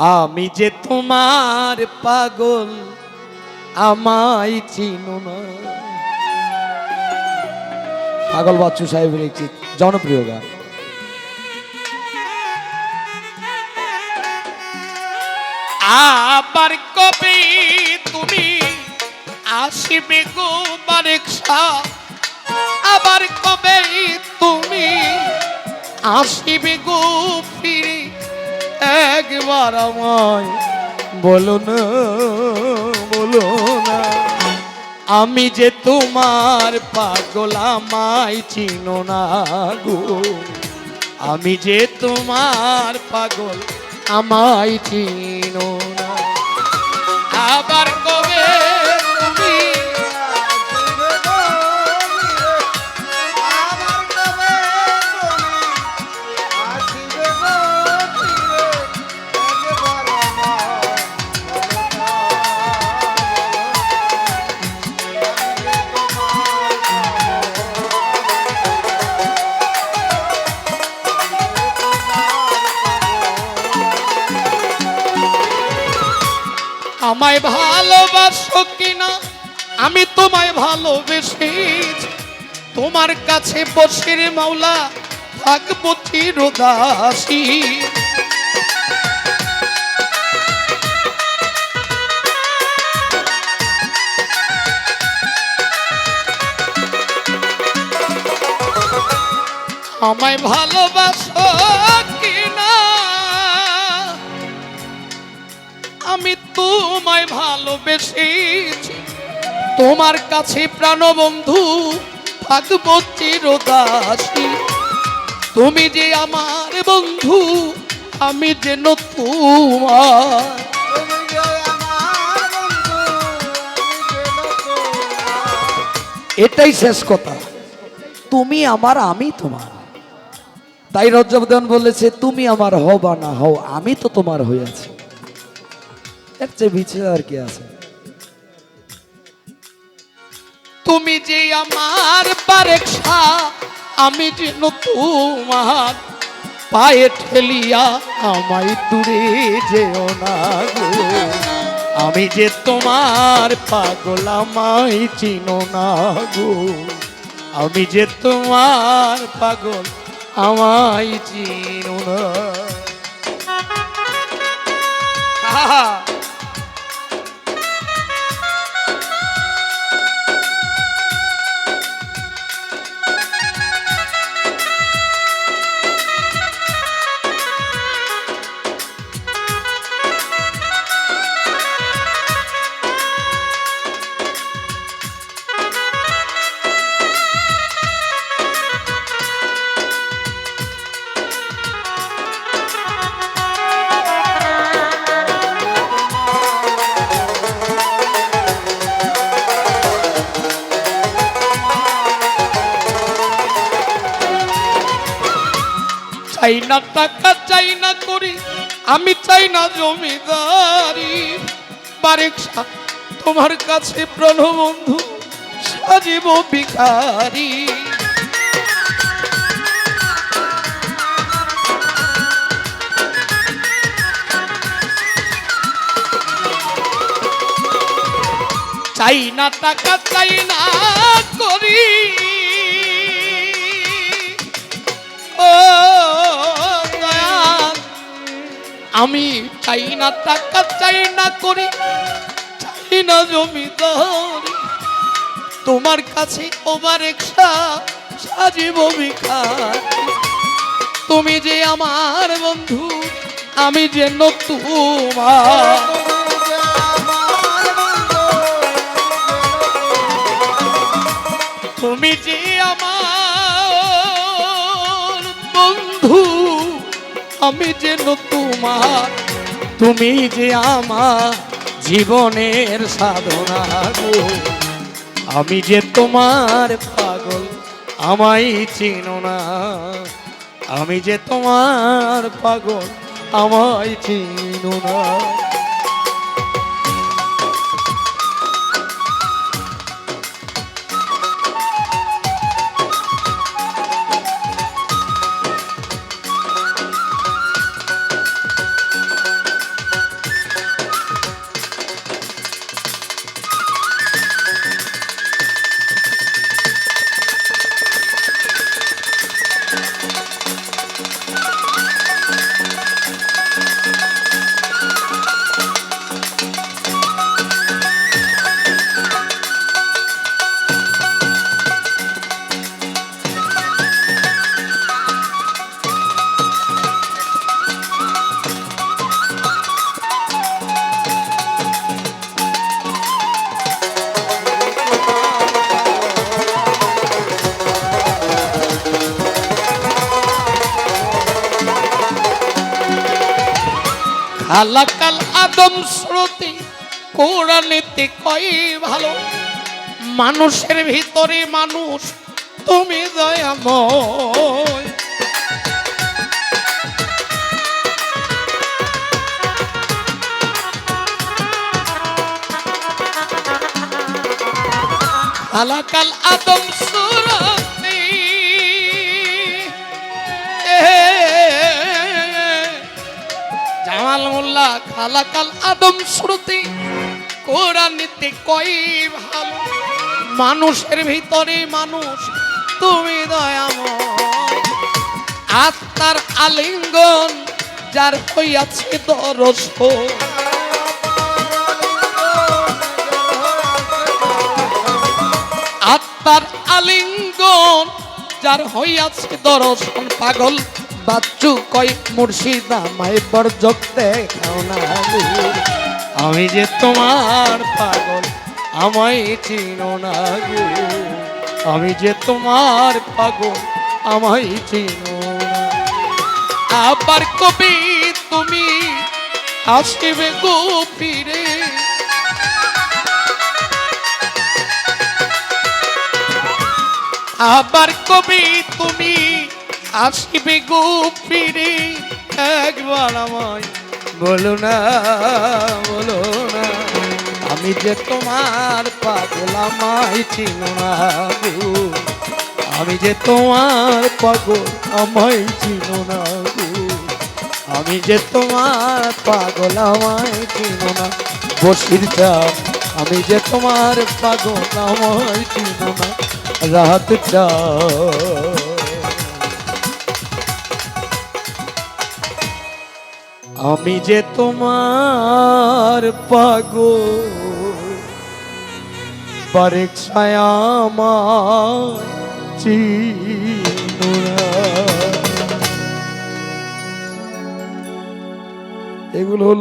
আমি যে তোমার পাগল আমায় চিনো না। পাগল বাচ্চু সাহেবের একটি জনপ্রিয় গান। আবার কবে তুমি আসিবে গো বারেকশা আবার কবে তুমি আসিবে গো ফিরে? একবার আমায় বলো না বলো না। আমি যে তোমার পাগল আমায় চিনো না গো। আমি যে তোমার পাগল আমায় চিনো না। আবার আমায় ভালোবাসো কিনা? আমি তোমায় ভালোবেসেছি। তোমার কাছে বসে রে মাওলা, থাকব চিরদাসী। আমায় ভালোবাসো। আমি তোমায় ভালোবেসেছি তোমার কাছে প্রাণবন্ধু, থাকব চিরদাসী। তুমি যে আমার বন্ধু, আমি যেন তোমার এটাই শেষ কথা। তুমি আমার, আমি তোমার। তাই রজ্জবদন বলেছে, তুমি আমার হও বা না হও, আমি তো তোমার হয়েছি এর চেয়ে বিছে আর কি আছে? তুমি যে আমার আমি যেন তোমার পায়ে ঠেলিয়া আমায় দূরে গো। আমি যে তোমার পাগল আমায় চিনো না গো। আমি যে তোমার পাগল আমায় চিনো না। চাই না টাকা, চাই না করি, আমি চাই না জমিদারি। বারেকশা তোমার কাছে প্রণবন্ধু সাজিব ভিখারি। চাই না টাকা, চাই না করি। ও আমি চাই না টাকা, চাই না করি, চাই না জমিদারি তোমার কাছে ওবার একসা সাজিব ভিখার তুমি যে আমার বন্ধু, আমি যেন তোমার। তুমি যে আমার বন্ধু। আমি যেন তোমার, তুমি যে আমার জীবনের সাধনা গো। আমি যে তোমার পাগল আমাই চিনো না। আমি যে তোমার পাগল, আমায় চিনো না। হালাকাল আদম শ্রুতি কোরআনেতে কই ভালো মানুষের ভিতরে মানুষ তুমি দয়াময়। হালাকাল আদম সুরতি মোল্লা খালাকাল আদম শ্রুতি। কোরআনিতে কই ভালো, মানুষের ভিতরে মানুষ, তুমি দয়াময়। আত্মার আলিঙ্গন যার হইয়াছে দরস। আত্মার আলিঙ্গন যার হইয়াছে দর্শন পাগল বাচ্চু কয় মুর্শিদা, মাই বরজক দেখাও না। আমি যে তোমার পাগল, আমায় চিনো না গো। আমি যে তোমার পাগল, আমায় চিনো না। আবার কবি তুমি আসিবে গো ফিরে। আবার কবি তুমি আসিবে গো ফিরে একবার আমায় বলো না বলো না। আমি যে তোমার পাগল, আমায় চিনো না গো। আমি যে তোমার পাগল, আমায় চিনো না গো। আমি যে তোমার পাগল, আমায় চিনো না বসির চাপ, আমি যে তোমার পাগল, আমায় চিনো না রাত চাপ আমি যে তোমার পাগো পরীক্ষায় ছায়ামায় এগুলো হলো